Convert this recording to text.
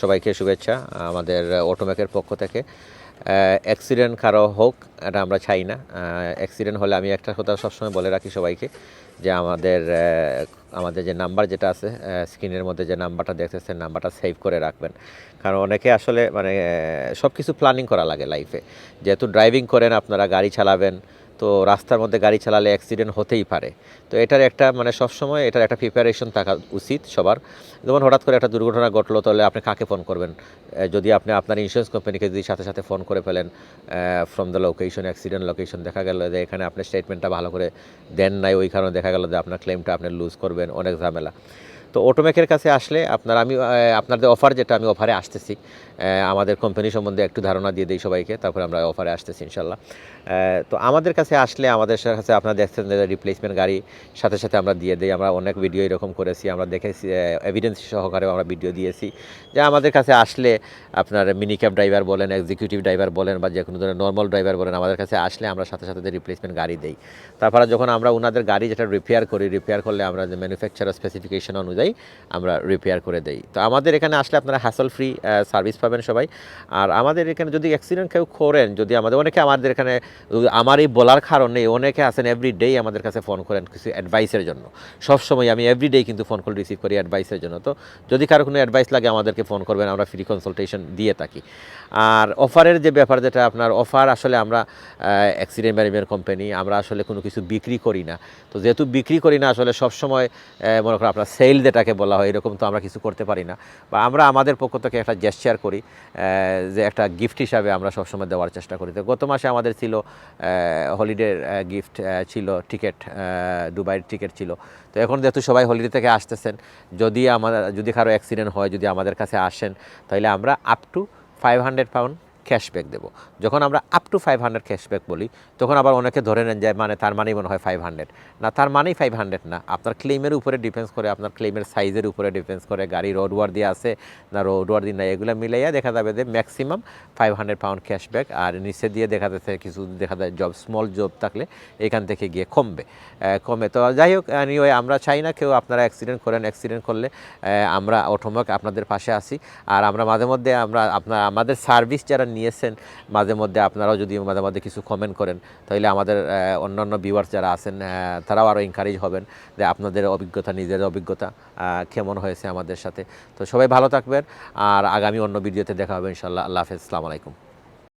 সবাইকে শুভেচ্ছা, আমাদের অটোমেকের পক্ষ থেকে। অ্যাক্সিডেন্ট কারও হোক, এটা আমরা চাই না। অ্যাক্সিডেন্ট হলে আমি একটা কথা সবসময় বলে রাখি সবাইকে যে আমাদের আমাদের যে নাম্বার যেটা আছে স্ক্রিনের মধ্যে যে নাম্বারটা দেখতেছেন নাম্বারটা সেভ করে রাখবেন। কারণ অনেকে আসলে মানে সব কিছু প্ল্যানিং করা লাগে লাইফে যেহেতু ড্রাইভিং করেন, আপনারা গাড়ি চালাবেন তো রাস্তার মধ্যে গাড়ি চালালে অ্যাক্সিডেন্ট হতেই পারে। তো এটার একটা মানে সবসময় এটার একটা প্রিপারেশন থাকা উচিত সবার। যেমন হঠাৎ করে একটা দুর্ঘটনা ঘটলো, তাহলে আপনি কাকে ফোন করবেন? যদি আপনি আপনার ইন্স্যুরেন্স কোম্পানিকে যদি সাথে সাথে ফোন করে ফেলেন from the location accident location দেখা গেল যে এখানে আপনি স্টেটমেন্টটা ভালো করে দেন নাই, ওই কারণে দেখা গেল যে আপনার ক্লেমটা আপনি লুজ করবেন, অনেক ঝামেলা। তো অটোমেকের কাছে আসলে আপনার আমি আপনাদের অফার যেটা আমি অফারে আসতেছি। আমাদের কোম্পানি সম্বন্ধে একটু ধারণা দিয়ে দিই সবাইকে, তারপরে আমরা অফারে আসতেছি ইনশাল্লাহ। তো আমাদের কাছে আসলে আমাদের কাছে আপনারা দেখছেন যে রিপ্লেসমেন্ট গাড়ি, সাথে সাথে আমরা দিয়ে দিই, আমরা অনেক ভিডিও এরকম করেছি, আমরা দেখেছি এভিডেন্স সহকারে আমরা ভিডিও দিয়েছি যে আমাদের কাছে আসলে আপনার মিনি ক্যাব ড্রাইভার বলেন এক্সিকিউটিভ ড্রাইভার বলেন বা যে কোনো ধরনের নর্মাল ড্রাইভার বলেন, আমাদের কাছে আসলে আমরা সাথে সাথে রিপ্লেসমেন্ট গাড়ি দেই। তারপরে যখন আমরা ওনাদের গাড়ি যেটা রিপেয়ার করি রিপেয়ার করলে আমরা যে ম্যানুফ্যাকচারার স্পেসিফিকেশন অনুযায়ী আমরা রিপেয়ার করে দেই। তো আমাদের এখানে আসলে আপনারা হ্যাসল ফ্রি সার্ভিস পাবেন। সবাই। আর আমাদের এখানে যদি অ্যাক্সিডেন্ট কেউ করেন, যদি আমাদের, অনেকে আমাদের এখানে, আমার এই বলার কারণে অনেকে আসেন এভরি ডে আমাদের কাছে ফোন করেন কিছু অ্যাডভাইসের জন্য। সবসময় আমি এভরি ডে কিন্তু ফোন কল রিসিভ করি অ্যাডভাইসের জন্য। তো যদি কারও কোনো অ্যাডভাইস লাগে আমাদেরকে ফোন করবেন, আমরা ফ্রি কনসালটেশন দিয়ে থাকি। আর অফারের যে ব্যাপার যেটা, আপনার অফার আসলে আমরা অ্যাক্সিডেন্ট ম্যানেজমেন্ট কোম্পানি আমরা আসলে কোনো কিছু বিক্রি করি না। তো যেহেতু বিক্রি করি না, আসলে সবসময় মনে করো আপনার সেল যেটাকে বলা হয়, এরকম তো আমরা কিছু করতে পারি না। বা আমরা, আমাদের পক্ষ থেকে একটা জেস্টার করি আহ, যে একটা গিফট হিসাবে আমরা সবসময় দেওয়ার চেষ্টা করি। তো গত মাসে আমাদের ছিল হলিডে গিফট ছিল টিকিট দুবাইয়ের টিকিট ছিল। তো এখন যেহেতু সবাই হলিডে থেকে আসতেছেন যদি আমাদের যদি কারও অ্যাক্সিডেন্ট হয় যদি আমাদের কাছে আসেন তাহলে আমরা up to five hundred pound cashback দেবো। যখন আমরা up to five hundred cashback বলি, তখন আবার অনেকে ধরে নেন যে মানে তার মানেই মনে হয় ফাইভ হান্ড্রেড না, তার মানেই ফাইভ হান্ড্রেড না। আপনার ক্লেমের উপরে ডিপেন্স করে, আপনার ক্লেমের সাইজের উপরে ডিপেন্স করে, গাড়ি রোড ওয়ার দিয়ে আছে না রোড ওয়ার দিয়ে না এগুলো মিলাইয়া দেখা যাবে যে maximum five hundred pound cashback আর নিচে দিয়ে দেখা যাচ্ছে কিছু, দেখা যায় জব স্মল জব থাকলে এখান থেকে গিয়ে কমবে। কমে। তো যাই হোক নিয়ে আমরা চাই না কেউ আপনারা অ্যাক্সিডেন্ট করেন অ্যাক্সিডেন্ট করলে আমরা অটোমক আপনাদের পাশে আসি আর আমরা মাঝে মধ্যে আমরা, আপনার, আমাদের সার্ভিস যারা নিয়েছেন, মাঝে মধ্যে আপনারাও যদি মাঝে মধ্যে কিছু কমেন্ট করেন, তাহলে আমাদের অন্যান্য ভিউয়ার্স যারা আছেন তারাও আরও এনকারেজ হবেন যে আপনাদের অভিজ্ঞতা নিজের অভিজ্ঞতা কেমন হয়েছে আমাদের সাথে। তো সবাই ভালো থাকবেন, আর আগামী অন্য ভিডিওতে দেখা হবে ইনশাল্লাহ আল্লাহ হাফেজ। আসসালামু আলাইকুম।